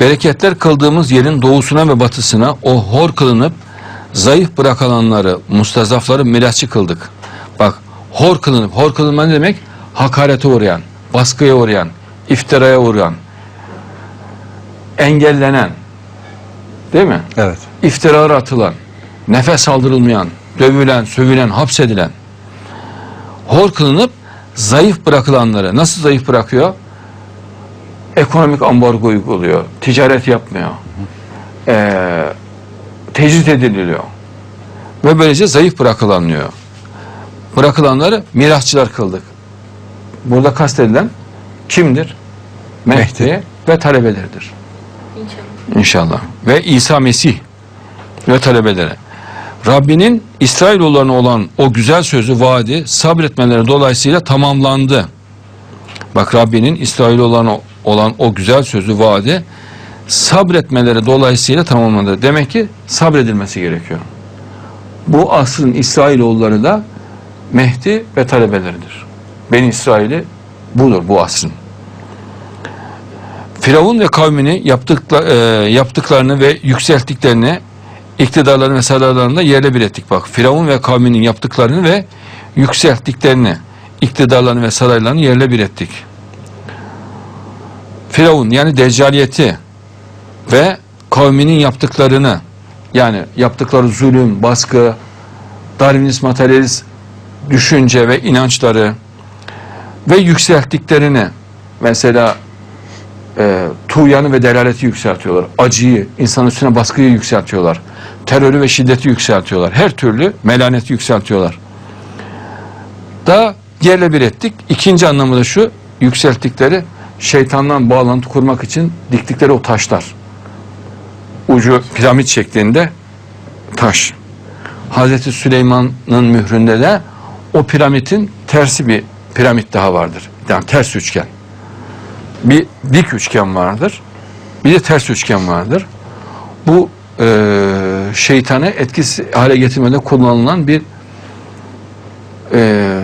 Bereketler kıldığımız yerin doğusuna ve batısına o hor kılınıp zayıf bırakılanları, mustazafları mirasçı kıldık. Bak hor kılınıp, hor kılınma ne demek? Hakarete uğrayan, baskıya uğrayan, iftiraya uğrayan, engellenen, değil mi? Evet. İftiralar atılan, nefes aldırılmayan, dövülen, sövülen, hapsedilen, hor kılınıp zayıf bırakılanları nasıl zayıf bırakıyor? Ekonomik ambargo uyguluyor, ticaret yapmıyor, ee, tecrit ediliyor ve böylece zayıf bırakılanıyor. Bırakılanları mirasçılar kıldık. Burada kastedilen kimdir? Mehdi, Mehdi. ve talebeleridir. İnşallah. İnşallah. Ve İsa Mesih ve talebeleri. Rabbinin İsrailoğullarına olan o güzel sözü, vaadi sabretmeleri dolayısıyla tamamlandı. Bak Rabbinin İsrailoğullarına olan o güzel sözü, vaadi sabretmeleri dolayısıyla tamamlandı. Demek ki sabredilmesi gerekiyor. Bu asrın İsrailoğulları da Mehdi ve talebeleridir. Ben İsrail'i budur bu asrın. Firavun ve kavmini yaptıkla, e, yaptıklarını ve yükselttiklerini iktidarlarını ve saraylarını yerle bir ettik. Bak Firavun ve kavminin yaptıklarını ve yükselttiklerini iktidarlarını ve saraylarını yerle bir ettik. Firavun yani deccaliyeti ve kavminin yaptıklarını yani yaptıkları zulüm, baskı, Darwinist materyalist düşünce ve inançları ve yükselttiklerini mesela e, tuğyanı ve delaleti yükseltiyorlar. Acıyı, insanın üstüne baskıyı yükseltiyorlar. Terörü ve şiddeti yükseltiyorlar. Her türlü melaneti yükseltiyorlar. Da yerle bir ettik. İkinci anlamı da şu, yükselttikleri şeytandan bağlantı kurmak için diktikleri o taşlar. Ucu piramit şeklinde taş. Hazreti Süleyman'ın mühründe de o piramidin tersi bir piramit daha vardır. Yani ters üçgen bir dik üçgen vardır. Bir de ters üçgen vardır. Bu e, şeytanı etkisiz hale getirmede kullanılan bir e,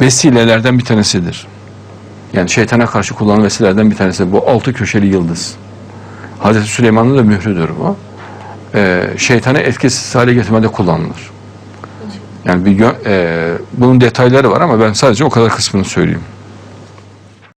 vesilelerden bir tanesidir. Yani şeytana karşı kullanılan vesilelerden bir tanesi. Bu altı köşeli yıldız. Hazreti Süleyman'ın da mührüdür bu. E, şeytanı etkisiz hale getirmede kullanılır. Yani bir e, bunun detayları var ama ben sadece o kadar kısmını söyleyeyim.